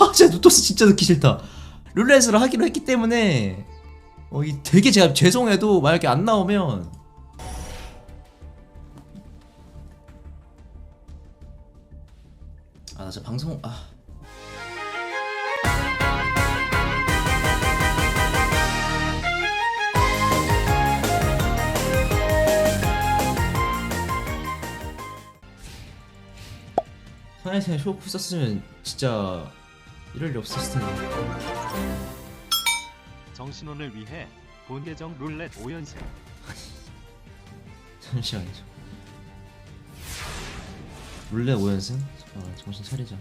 아 진짜 누토스 진짜 넣기 싫다. 룰렛을 하기로 했기 때문에 어, 이 되게 제가 죄송해도 만약에 안 나오면. 아 나 진짜 방송 아. 선행생에 쇼크 썼으면 진짜 이럴 일 없었을 텐데 정신원을 위해 본 계정 룰렛 5연승 잠시만요. 룰렛 5연승? 아, 정신 차리자.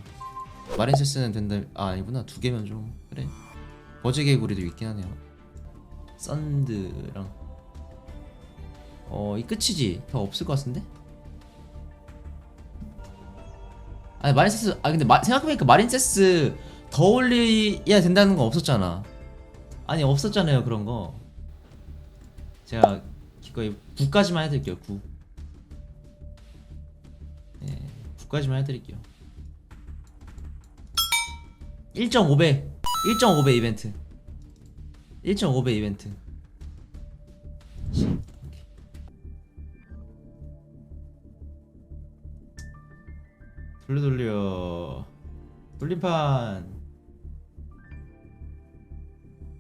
마린세스는 된다 아 아니구나. 두 개면 좀 그래. 버즈 개구리도 있긴 하네요. 썬드랑. 어이 끝이지? 더 없을 것 같은데? 아니 마린세스 아 근데 마, 생각해보니까 마린세스 더 올려야 된다는 거 없었잖아. 아니 없었잖아요 그런 거. 제가 거의 9까지만 해드릴게요 9 네, 9까지만 해드릴게요. 1.5배 1.5배 이벤트. 1.5배 이벤트. 돌려 돌려. 돌림판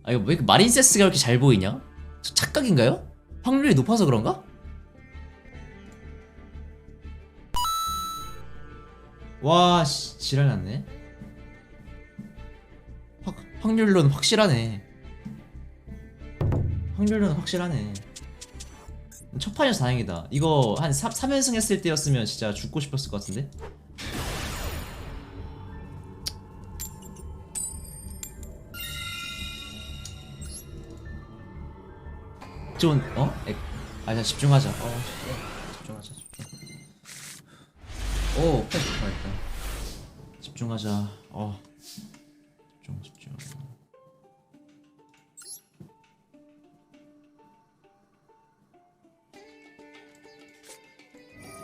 아 이거 왜 이렇게 마린세스가 이렇게 잘 보이냐? 저 착각인가요? 확률이 높아서 그런가? 와 씨, 지랄 났네 확, 확률로는 확실하네 확률로는 확실하네 첫 판이어서 다행이다 이거 한 3, 3연승 했을 때였으면 진짜 죽고 싶었을 것 같은데 좀 어? 에, 아, 자 집중하자. 어, 씨. 집중하자. 집중. 오, 패 좋다. 집중하자. 어, 집중, 집중.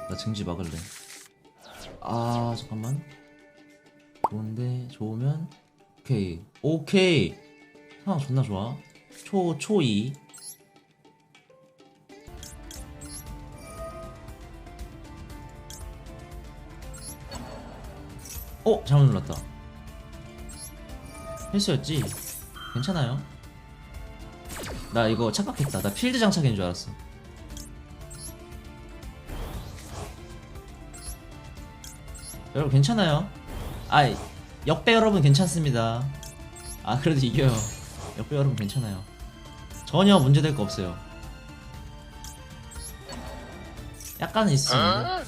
나 증지 막을래. 아, 잠깐만. 좋은데, 좋으면 오케이, 오케이. 상황 존나 좋아. 초, 초2. 어? 잘못 눌렀다. 헬스였지? 괜찮아요. 나 이거 착각했다. 나 필드 장착인 줄 알았어. 여러분 괜찮아요? 아 역배 여러분 괜찮습니다. 아 그래도 이겨요. 역배 여러분 괜찮아요. 전혀 문제될 거 없어요. 약간은 있습니다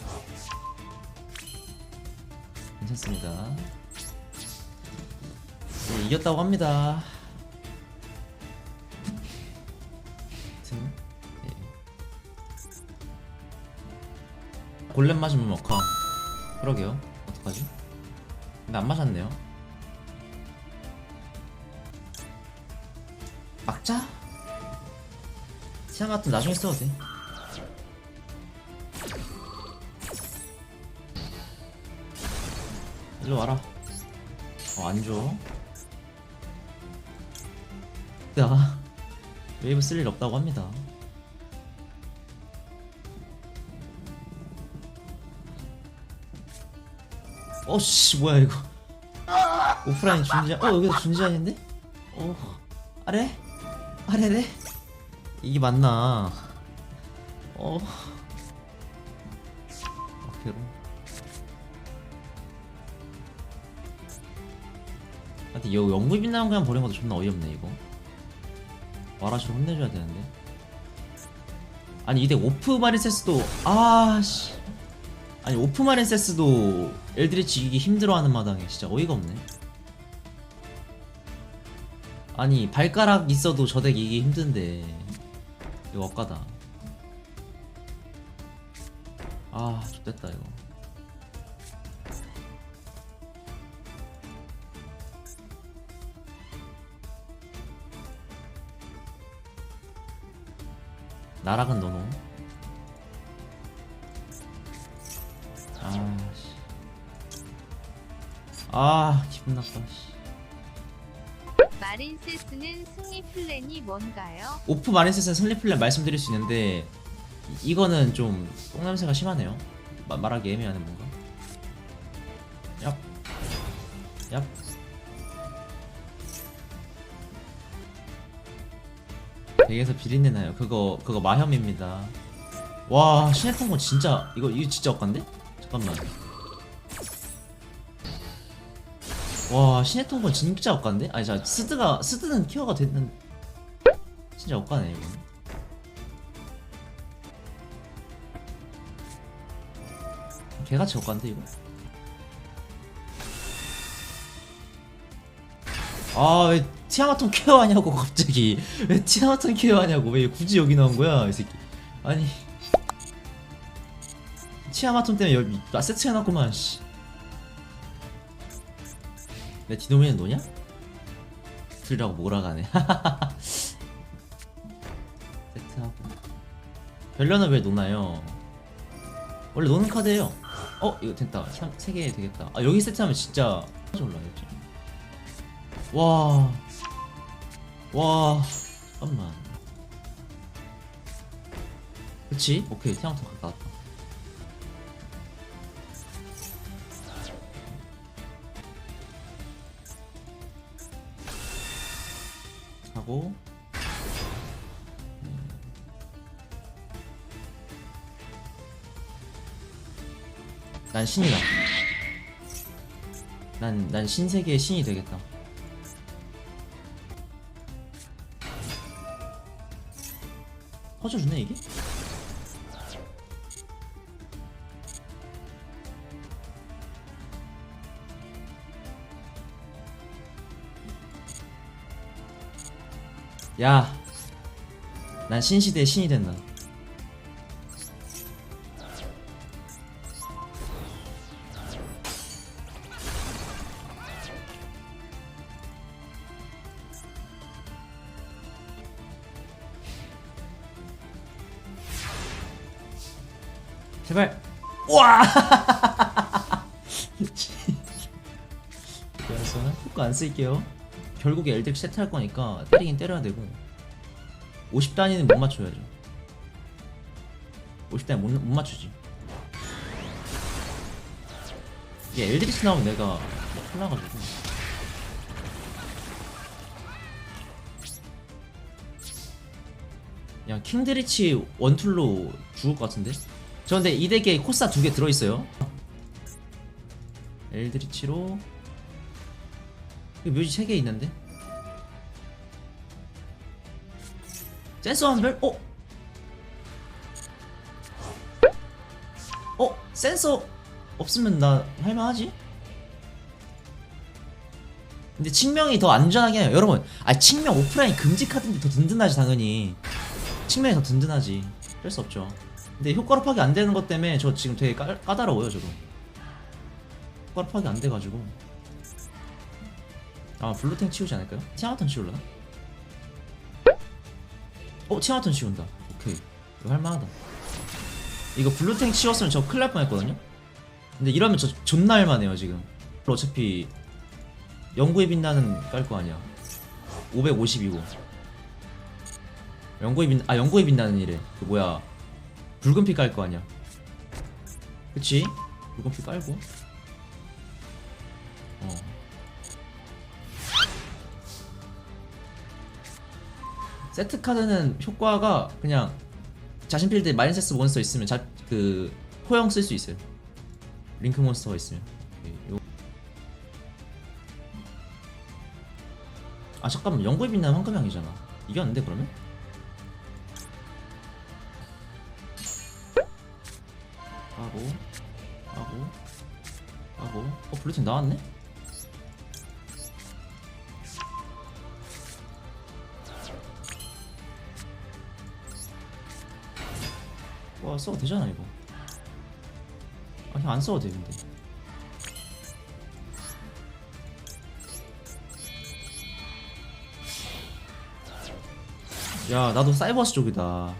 괜찮습니다. 네, 이겼다고 합니다. 네. 골렘 맞으면 먹카. 그러게요. 어떡하지? 근데 안 맞았네요. 막자? 시간 같은 나중에 써도 돼. 일로 와라. 어, 안 줘. 야, 웨이브 쓸 일 없다고 합니다. 어씨 뭐야 이거 오프라인 준지한 어 여기서 준지한인데 어 아래 아래래 이게 맞나 어 근데 여 영구 빛나는 그냥 버린 것도 존나 어이없네 이거. 와라시로 혼내줘야 되는데. 아니 이대 오프 마린세스도 아씨. 아니 오프 마린세스도 엘드리치 이기기 힘들어하는 마당에 진짜 어이가 없네. 아니 발가락 있어도 저 덱 이기기 힘든데. 이거 억까다. 아 좋됐다 이거 나락은 너노 아씨 아 기분 나빠 씨. 마린세스는 승리 플랜이 뭔가요? 오프 마린셋은 설리 플랜 말씀드릴 수 있는데 이- 이거는 좀 똥냄새가 심하네요 마- 말하기 애매하네 뭔가 얍 얍. 댁에서 비린내 나요. 그거 그거 마혐입니다. 와 신의 통고 진짜 이거 이거 진짜 억간데? 잠깐만. 와 신의 통고 진짜 억간데? 아니 자 스드가 스드는 키워가 됐는 진짜 억가네 이거. 개같이 억간데 이거? 아왜 티아마톤 케어하냐고 갑자기. 왜 티아마톤 케어하냐고. 왜 굳이 여기 나온 거야 이 새끼. 아니. 티아마톤 때문에 여기 나 세트 해놨구만 씨. 내 디노미는 노냐? 둘이라고 몰아가네. 세트하고. 별려는 왜 노나요? 원래 노는 카드예요. 어? 이거 됐다. 3개 되겠다. 아 여기 세트하면 진짜 올라야지. 와... 와... 잠깐만 그치? 오케이 태양통 갔다 왔다 하고 난 신이다. 난, 난 신세계의 신이 되겠다. 퍼져주네, 이게? 야, 난 신시대의 신이 된다. 쓸게요. 결국에 엘덱 세트할 거니까 때리긴 때려야 되고 50단위는 못 맞춰야죠. 50단위 못, 못 맞추지. 이게 엘드리스 나오면 내가 막 혼나가지고. 야 킹드리치 원툴로 죽을 것 같은데? 저 근데 이 덱에 코스타 두개 들어있어요 엘드리치로 이 묘지 세개 있는데? 센서 한별? 어? 어? 센서 없으면 나 할만하지? 근데 칭명이 더 안전하긴 해요 여러분 아 칭명 오프라인 금지 카드인데 더 든든하지 당연히 칭명이 더 든든하지 어쩔 수 없죠 근데 효과로 파기 안 되는 것 때문에 저 지금 되게 까, 까다로워요 저도 효과로 파기 안 돼가지고 아 블루탱 치우지 않을까요? 티아마톤 치울라나? 어 티아마톤 치운다. 오케이. 이거 할만하다. 이거 블루탱 치웠으면 저 큰일 날 뻔했거든요? 근데 이러면 저 존나 할만해요 지금. 어차피 영구에 빛나는 깔 거 아니야. 550이고. 영구에 빛, 아 영구에 빛나는 이래. 그 뭐야. 붉은 피 깔 거 아니야. 그치? 붉은 피 깔고? 어 세트 카드는 효과가 그냥 자신 필드에 마인세스 몬스터 있으면 자, 그 호영 쓸수 있어요. 링크 몬스터가 있으면. 오케이, 요- 아 잠깐만. 영구에 빛나는 황금향이잖아. 이겼는데 그러면? 하고 하고 하고. 어 블루팀 나왔네? 써도 되잖아 이거. 아 그냥 안 써도 돼 근데. 야 나도 사이버스 쪽이다.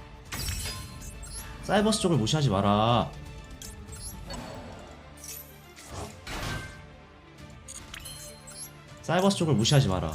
사이버스 쪽을 무시하지 마라. 사이버스 쪽을 무시하지 마라.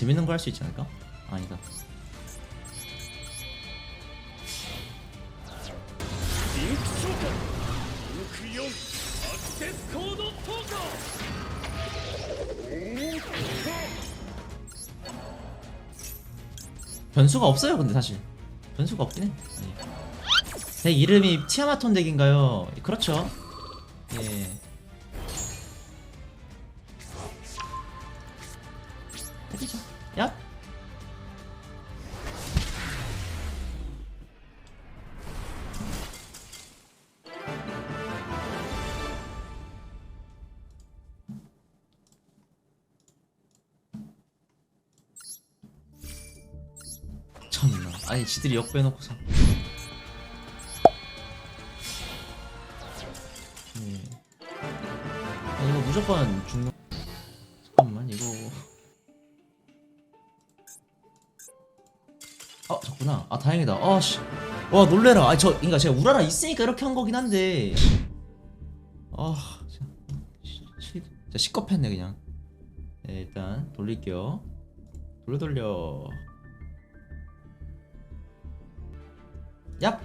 재밌는 거 할 수 있지 않을까? 아니다. 변수가 없어요 근데 사실 변수가 없긴 해. 아니. 이름이 티아마톤 덱인가요? 그렇죠. 예. 지들이 역 빼놓고서. 예. 아, 이거 무조건 죽는 잠깐만 이거. 아 졌구나. 아 다행이다. 아씨. 와 놀래라. 아니 저 그니까 제가 우라라 있으니까 이렇게 한 거긴 한데. 아 진짜 시겁했네 그냥. 네, 일단 돌릴게요. 돌려 돌려 얍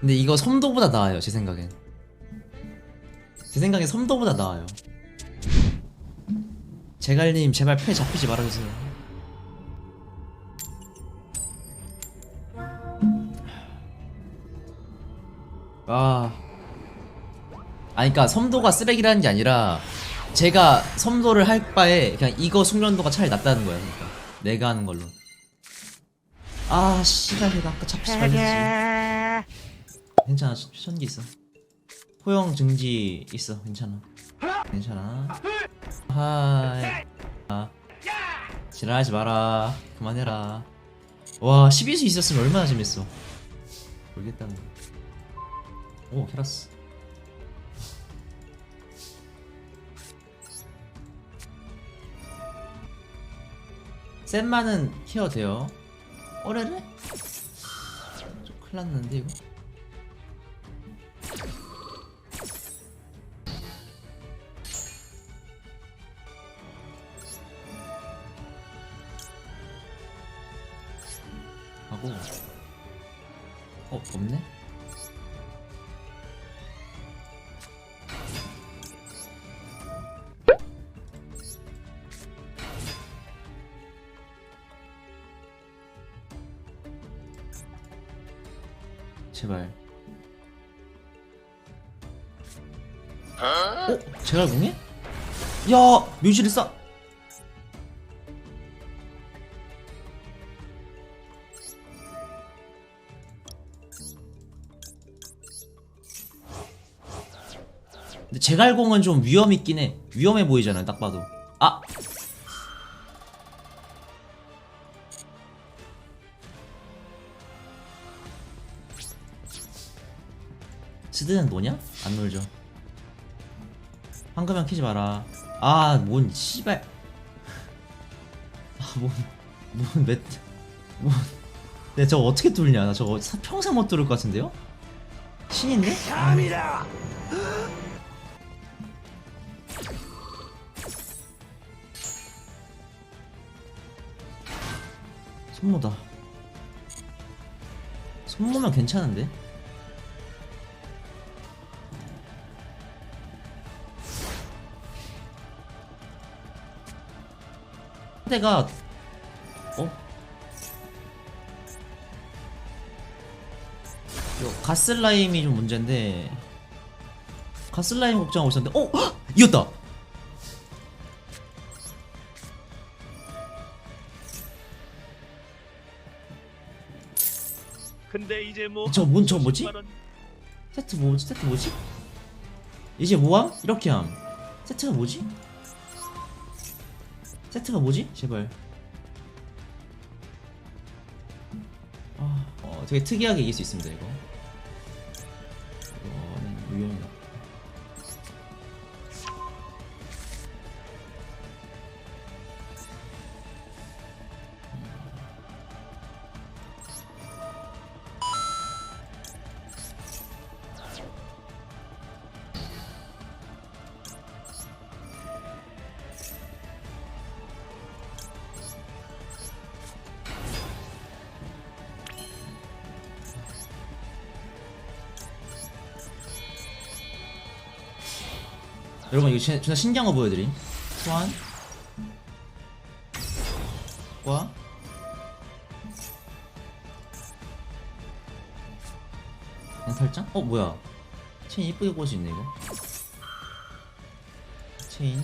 근데 이거 섬도보다 나아요 제 생각엔. 제 생각엔 섬도보다 나아요. 제갈님 제발 패 잡히지 말아주세요. 아. 아니 그니까 섬도가 쓰레기라는 게 아니라 제가 섬도를 할 바에 그냥 이거 숙련도가 차라리 낫다는 거야 그러니까. 내가 하는 걸로. 아 씨발 내가 아까 잡히지 말랬지. 괜찮아 추천기 있어. 포용 증지 있어 괜찮아. 괜찮아. 하이. 아. 지랄하지 마라. 그만해라. 와 12수 있었으면 얼마나 재밌어. 모르겠다는 오 캐라스 셋만은 케어 돼요 어레래? 좀 큰일 났는데 이거 하고 어 없네? 제가 공해? 야 묘지를 싸 근데 제갈공은 좀 위험 있긴 해. 위험해 보이잖아요, 딱 봐도. 아! 스드는 뭐냐? 안 놀죠. 황금형 키지 마라. 아, 뭔 씨발. 아, 뭔, 뭔 몇, 뭔. 내 저거 어떻게 뚫냐? 나 저거 사- 평생 못 뚫을 것 같은데요? 신인데? 감이다 손모다. 손모면 괜찮은데? 상대가 어? 이거 가슬라임이 좀 문제인데 가슬라임 걱정하고 있었는데 어? 헉! 이겼다! 근데 이제 뭐 저 뭔- 저 뭐지? 10만 원 세트 뭐지? 세트 뭐지? 이제 뭐함? 이렇게 함 세트가 뭐지? 세트가 뭐지? 제발. 아, 어, 되게 특이하게 이길 수 있습니다 이거. 여러분 이거 진짜, 진짜 신기한 거 보여드림. 소환. 과. 멘탈장? 어 뭐야? 체인 이쁘게 구울 수 있네 이거. 체인.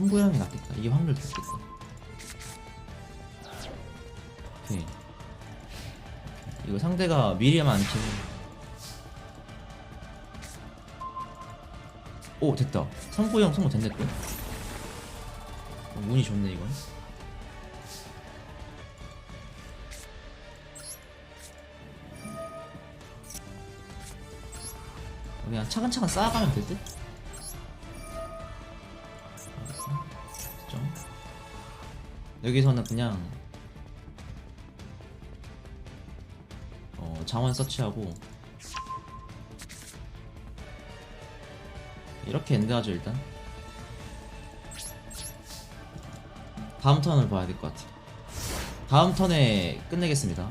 삼고양이 낫겠다. 이게 확률 더 좋겠다. 오케이. 이거 상대가 미리 하면 안 치고. 오 됐다. 삼고양 성공 됐네 또. 어, 운이 좋네 이건. 그냥 차근차근 쌓아가면 될 듯? 여기서는 그냥 어, 자원 서치하고 이렇게 엔드하죠 일단. 다음 턴을 봐야 될 것 같아 다음 턴에 끝내겠습니다.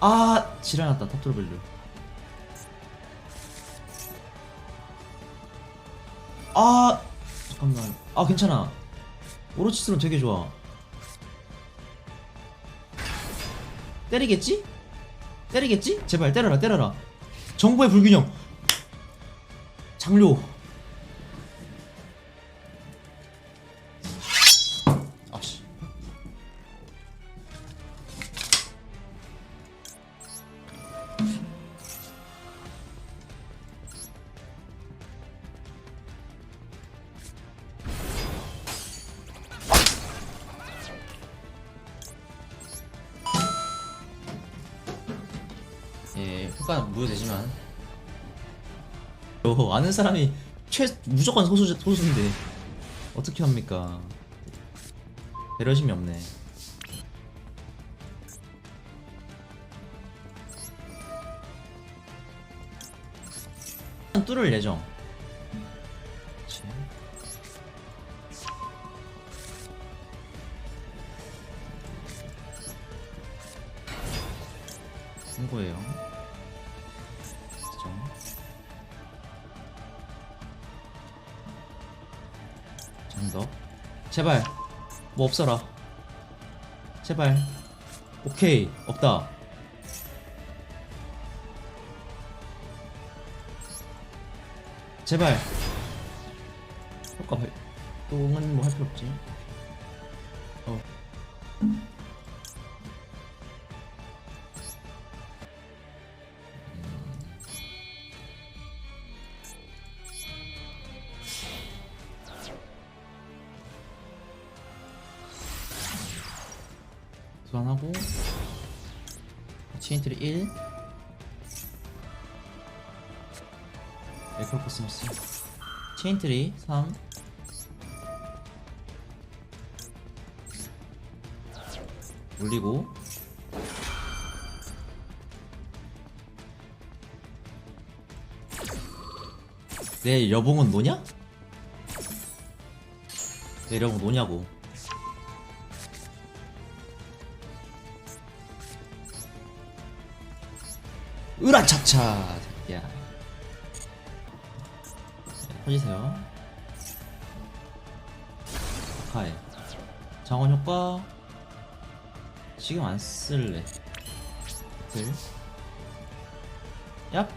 아 지랄났다 탑트로벨류 아 아 괜찮아. 오로치스는 되게 좋아. 때리겠지? 때리겠지? 제발 때려라 때려라. 정보의 불균형. 장료 예, 효과는 무효되지만 어, 아는 사람이 최 무조건 소수 소수인데 어떻게 합니까? 배려심이 없네. 뚫을 예정. 그치. 신고해요. 제발. 뭐 없어라. 제발. 오케이. 없다. 제발. 효과 발동은 뭐 할 필요 없지. 체인트리 1 에크로코스모스 체인트리 3 올리고. 내 여봉은 노냐? 내 여봉 노냐고 으라차차. 새끼야. 네, 퍼지세요. 카에 장원 효과? 지금 안 쓸래. 들 얍.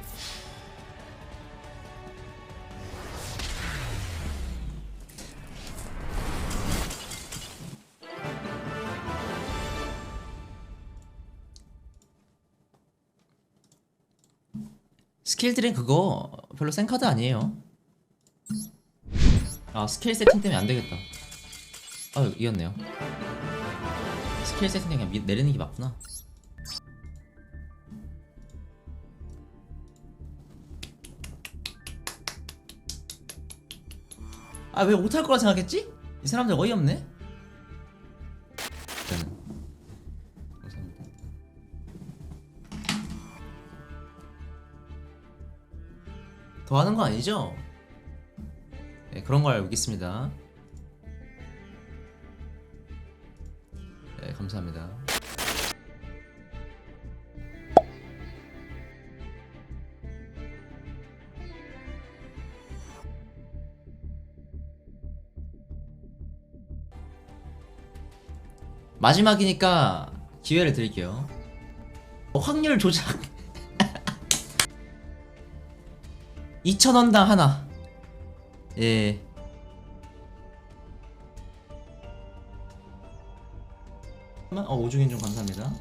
스킬들은 그거 별로 센 카드 아니에요. 아 스킬 세팅 때문에 안 되겠다. 아 이겼네요. 스킬 세팅 그냥 미- 내리는 게 맞구나. 아 왜 못할 거라 생각했지? 이 사람들 어이없네. 더 하는 거 아니죠? 네, 그런 걸 알고 있겠습니다. 네, 감사합니다. 마지막이니까 기회를 드릴게요. 어, 확률 조작. 2,000원당 하나. 예. 어, 오중인 좀 감사합니다.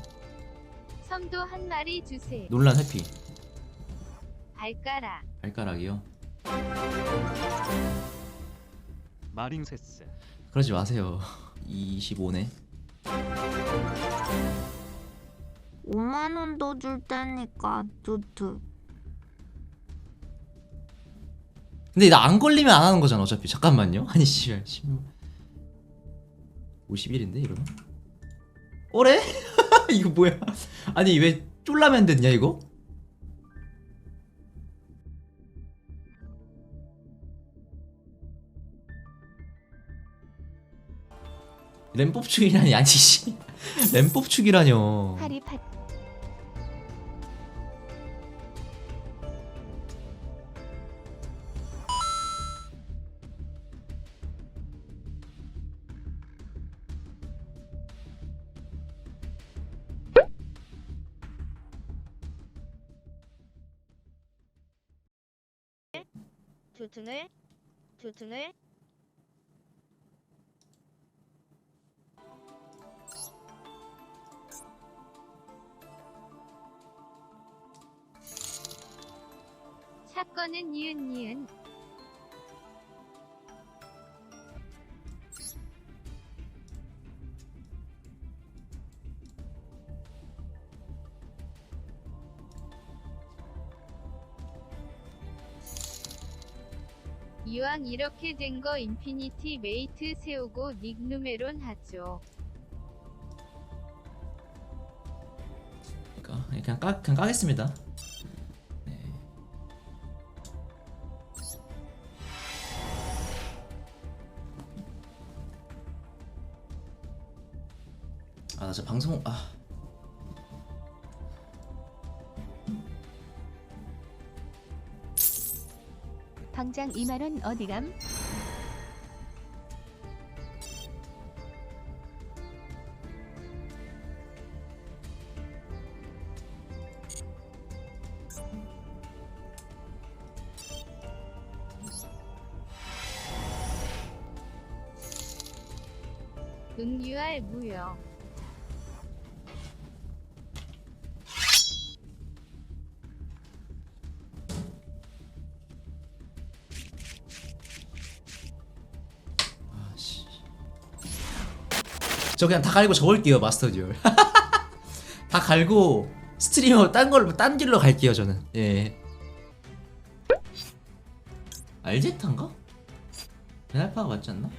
섬도 한 마리 주세요. 논란 회피. 발가락. 발가락이요. 마링세스 그러지 마세요. 25네. 5만 원 더 줄 테니까 뚜뚜. 근데 나 안 걸리면 안 하는 거잖아 어차피. 잠깐만요. 아니 씨발. 51인데 이러면? 오래? 이거 뭐야? 아니 왜 쫄라면 됐냐 이거? 램 뽑축이라니 아니 씨. 램 뽑축이라뇨. 두 등을 두 등을 사건은 니은 니은. 이왕 이렇게 된 거 인피니티 메이트 세우고 닉누메론 하죠. 그러니까 그냥 까 그냥 까겠습니다. 네. 아, 나 진짜 방송 아. 당장 2만 원 어디감? 응유할 무효. 저 그냥 다 갈고 적을게요 마스터 듀얼. 다 갈고 스트리머 딴 걸로 딴 길로 갈게요 저는. 예. 알제타인가? 베날파가 맞지 않나?